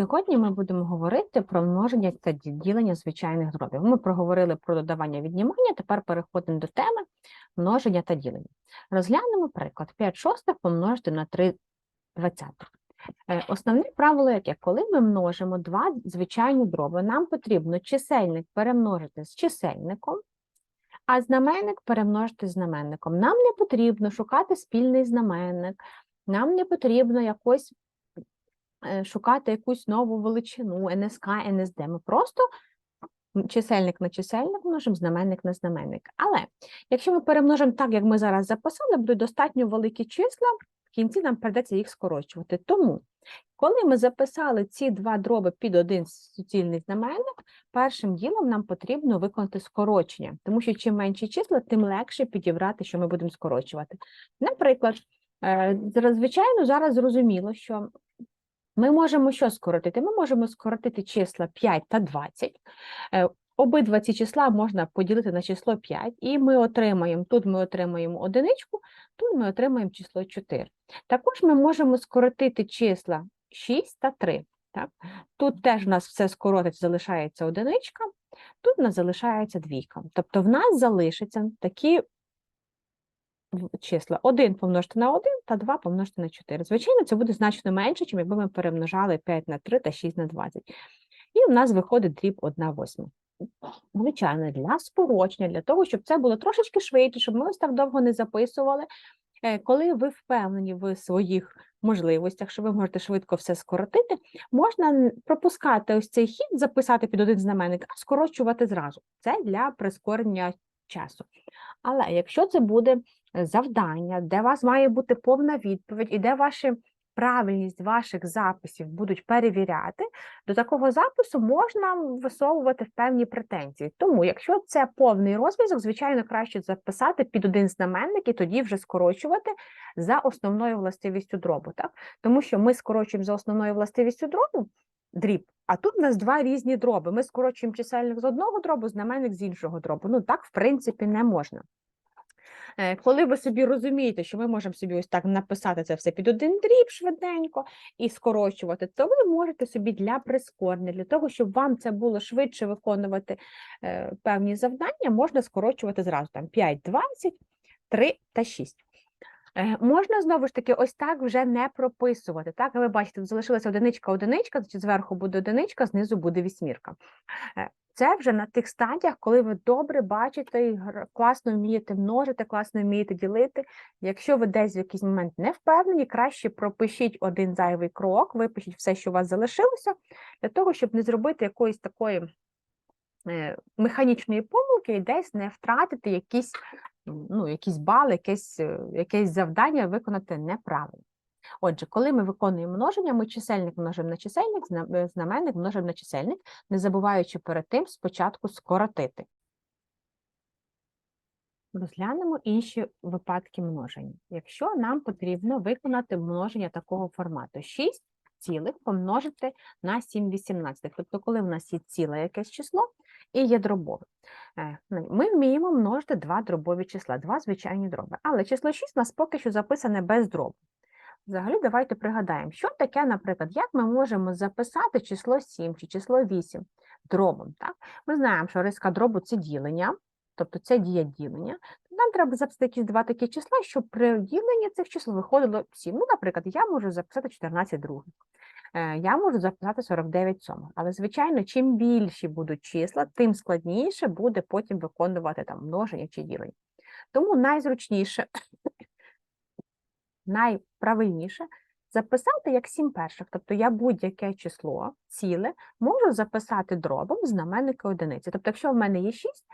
Сьогодні ми будемо говорити про множення та ділення звичайних дробів. Ми проговорили про додавання віднімання, тепер переходимо до теми множення та ділення. Розглянемо приклад 5 шостих помножити на 3 двадцятих. Е, Основне правило яке? Коли ми множимо два звичайні дроби, нам потрібно чисельник перемножити з чисельником, а знаменник перемножити з знаменником. Нам не потрібно шукати спільний знаменник, нам не потрібно якось шукати якусь нову величину, НСК, НСД. Ми просто чисельник на чисельник множимо, знаменник на знаменник. Але якщо ми перемножимо так, як ми зараз записали, будуть достатньо великі числа, в кінці нам придеться їх скорочувати. Тому, коли ми записали ці два дроби під один суцільний знаменник, першим ділом нам потрібно виконати скорочення, тому що чим менші числа, тим легше підібрати, що ми будемо скорочувати. Наприклад, е, звичайно, зараз зрозуміло, що ми можемо що скоротити? Ми можемо скоротити числа 5 та 20. Е, Обидва ці числа можна поділити на число 5, і ми отримаємо, тут ми отримаємо одиничку, тут ми отримаємо число 4. Також ми можемо скоротити числа 6 та 3. Так? Тут теж у нас все скоротить, залишається одиничка, тут у нас залишається двійка. Тобто в нас залишаться такі числа 1 помножити на 1 та 2 помножити на 4. Звичайно, це буде значно менше, ніж якби ми перемножали 5 на 3 та 6 на 20. І в нас виходить дріб 1 восьма. Звичайно, для скорочення, для того, щоб це було трошечки швидше, щоб ми ось так довго не записували. Е, Коли ви впевнені в своїх можливостях, що ви можете швидко все скоротити, можна пропускати ось цей хід, записати під один знаменник, а скорочувати зразу. Це для прискорення часу. Але якщо це буде завдання, де у вас має бути повна відповідь, і де ваші правильність ваших записів будуть перевіряти, до такого запису можна висовувати певні претензії. Тому, якщо це повний розв'язок, звичайно, краще записати під один знаменник і тоді вже скорочувати за основною властивістю дробу. Так? Тому що ми скорочуємо за основною властивістю дробу дріб, а тут у нас два різні дроби. Ми скорочуємо чисельник з одного дробу, знаменник з іншого дробу. Ну так, в принципі, не можна. Е, Коли ви собі розумієте, що ми можемо собі ось так написати це все під один дріб швиденько і скорочувати, то ви можете собі для прискорення, для того, щоб вам це було швидше виконувати е, певні завдання, можна скорочувати зразу там 5, 20, 3 та 6. Е, Можна знову ж таки ось так вже не прописувати. Так, ви бачите, залишилася одиничка, одиничка, значить зверху буде одиничка, знизу буде вісьмірка. Е, Це вже на тих стадіях, коли ви добре бачите класно вмієте множити, класно вмієте ділити. Якщо ви десь в якийсь момент не впевнені, краще пропишіть один зайвий крок, випишіть все, що у вас залишилося, для того, щоб не зробити якоїсь такої е, механічної помилки і десь не втратити якісь, ну, якісь бали, якесь, е, якесь завдання виконати неправильно. Отже, коли ми виконуємо множення, ми чисельник множимо на чисельник, е, знаменник множимо на чисельник, не забуваючи перед тим спочатку скоротити. Розглянемо інші випадки множення. Якщо нам потрібно виконати множення такого формату 6 цілих помножити на 7 18. Тобто, коли в нас є ціле якесь число і є дробове. Ну, Ми вміємо множити два дробові числа, два звичайні дроби. Але число 6 у нас поки що записане без дробу. Взагалі, давайте пригадаємо, що таке, наприклад, як ми можемо записати число 7 чи число 8 дробом. Так? Ми знаємо, що риска дробу це ділення, тобто це дія ділення. Нам треба записати якісь два такі числа, щоб при діленні цих чисел виходило 7. Ну, наприклад, я можу записати 14 других. Е, Я можу записати 49 сьомих. Але, звичайно, чим більші будуть числа, тим складніше буде потім виконувати там множення чи ділення. Тому найзручніше найправильніше записати як сім перших. Тобто я будь-яке число ціле можу записати дробом знаменника одиниці. Тобто, якщо в мене є 6,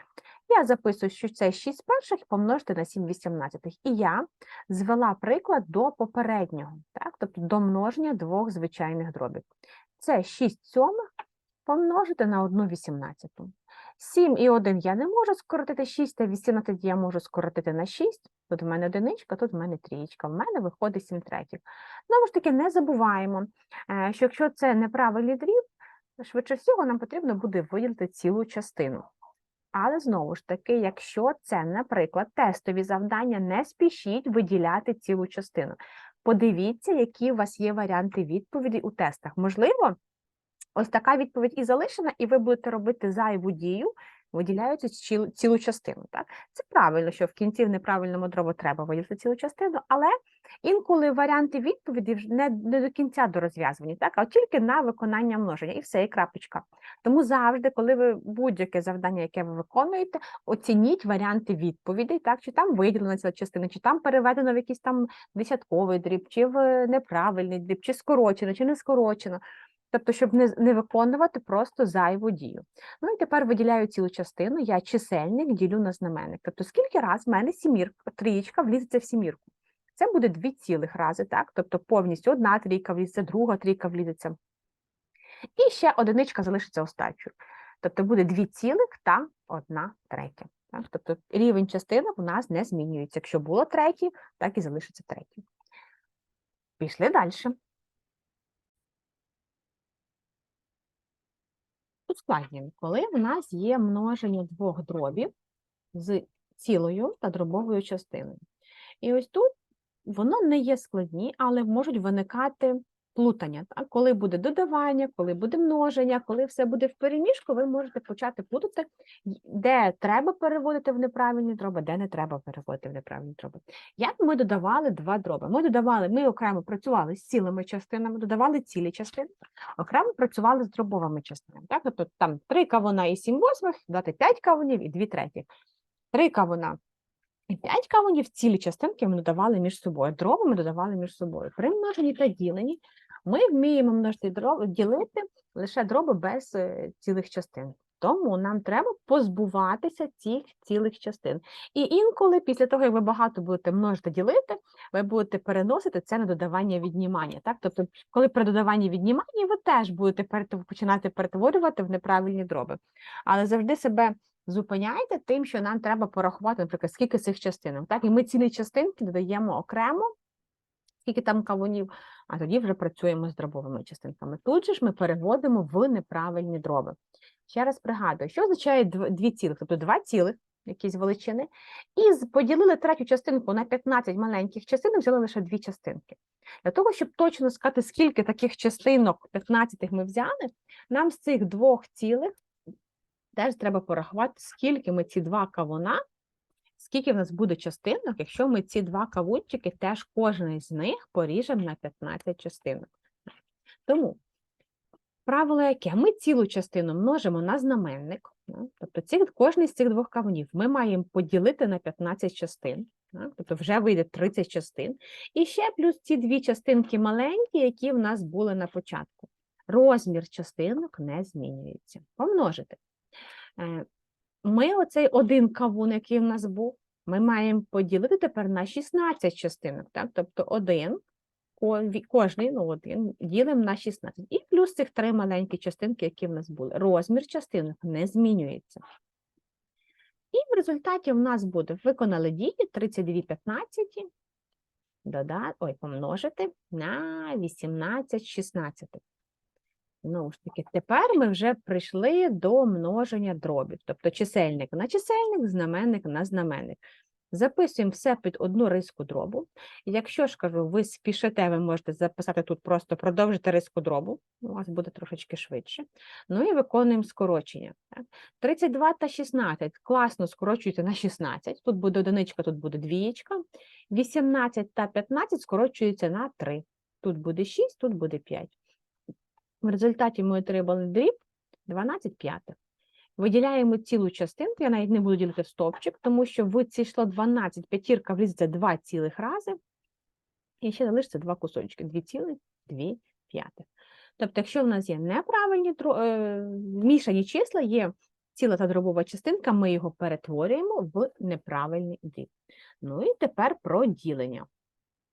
я записую, що це 6 перших помножити на 7 вісімнадцятих. І я звела приклад до попереднього, так? тобто до множення двох звичайних дробів. Це 6 сьомих помножити на 1 вісімнадцяту. 7 і 1 я не можу скоротити 6, та 18 я можу скоротити на 6. Тут в мене одиничка, тут в мене трієчка. В мене виходить 7 третіх. Знову ж таки, не забуваємо, е, що якщо це неправильний дріб, швидше всього нам потрібно буде виділити цілу частину. Але знову ж таки, якщо це, наприклад, тестові завдання, не спішіть виділяти цілу частину. Подивіться, які у вас є варіанти відповіді у тестах. Можливо, ось така відповідь і залишена, і ви будете робити зайву дію, виділяючи ціл- цілу частину. Так? Це правильно, що в кінці в неправильному дробу треба виділити цілу частину, але інколи варіанти відповіді не, не до кінця дорозв'язані, так? а тільки на виконання множення, і все, і крапочка. Тому завжди, коли ви будь-яке завдання, яке ви виконуєте, оцініть варіанти відповідей, так? чи там виділена ціла частина, чи там переведено в якийсь там десятковий дріб, чи в неправильний дріб, чи скорочено, чи не скорочено. Тобто, щоб не, не виконувати просто зайву дію. Ну і тепер виділяю цілу частину, я чисельник ділю на знаменник. Тобто, скільки раз в мене сімірка, трієчка влізеться в сімірку? Це буде дві цілих рази, так? Тобто повністю одна трійка влізеться, друга трійка влізеться. І ще одиничка залишиться остачою. Тобто буде дві цілих та одна третя. Так? Тобто рівень частинок у нас не змінюється. Якщо було третій, так і залишиться третій. Пішли далі. Ускладнюємо, коли в нас є множення двох дробів з цілою та дробовою частиною. І ось тут воно не є складні, але можуть виникати плутання. Так? Коли буде додавання, коли буде множення, коли все буде в переміжку, ви можете почати плутати, де треба переводити в неправильні дроби, де не треба переводити в неправильні дроби. Як ми додавали два дроби? Ми додавали, ми окремо працювали з цілими частинами, додавали цілі частини, окремо працювали з дробовими частинами. Так? Тобто там три кавуна і сім восьмих, дати п'ять кавунів і дві третіх. Три кавуна і 5 кавунів цілі частинки ми додавали між собою, дроби ми додавали між собою. При множенні та діленні ми вміємо множити дроби, ділити лише дроби без е, цілих частин. Тому нам треба позбуватися цих цілих частин. І інколи, після того, як ви багато будете множити ділити, ви будете переносити це на додавання віднімання. Так? Тобто, коли при додаванні віднімання, ви теж будете починати перетворювати в неправильні дроби. Але завжди себе зупиняйте тим, що нам треба порахувати, наприклад, скільки цих частинок. Так? І ми цілі частинки додаємо окремо, скільки там кавунів, а тоді вже працюємо з дробовими частинками. Тут же ж ми переводимо в неправильні дроби. Ще раз пригадую, що означає дві цілих, тобто два цілих, якісь величини, і поділили третю частинку на 15 маленьких частинок, взяли лише дві частинки. Для того, щоб точно сказати, скільки таких частинок 15 ми взяли, нам з цих двох цілих теж треба порахувати, скільки ми ці два кавуна, скільки в нас буде частинок, якщо ми ці два кавунчики теж кожен з них поріжемо на 15 частинок. Тому правило яке? Ми цілу частину множимо на знаменник, тобто ці, кожний з цих двох кавунів ми маємо поділити на 15 частин, тобто вже вийде 30 частин. І ще плюс ці дві частинки маленькі, які в нас були на початку. Розмір частинок не змінюється. Помножити. Ми оцей один кавун, який в нас був, ми маємо поділити тепер на 16 частинок. Так? Тобто один, кожний, ну один, ділимо на 16. І плюс цих три маленькі частинки, які в нас були. Розмір частинок не змінюється. І в результаті в нас буде виконали дії 32 15, дода... Ой, помножити на 18 16. Знову ж таки, тепер ми вже прийшли до множення дробів, тобто чисельник на чисельник, знаменник на знаменник. Записуємо все під одну риску дробу. Якщо ж кажу, ви спішите, ви можете записати тут просто продовжити риску дробу, у вас буде трошечки швидше. Ну і виконуємо скорочення. 32 та 16 класно скорочуєте на 16. Тут буде одиничка, тут буде двієчка. 18 та 15 скорочуються на 3. Тут буде 6, тут буде 5. В результаті ми отримали дріб 12 п'ятих. Виділяємо цілу частинку, я навіть не буду ділити стовпчик, тому що в ці число 12 п'ятірка влізеться 2 цілих рази, і ще залишиться два кусочки, 2 цілих, 2 п'ятих. Тобто, якщо в нас є неправильні е, мішані числа, є ціла та дробова частинка, ми його перетворюємо в неправильний дріб. Ну і тепер про ділення.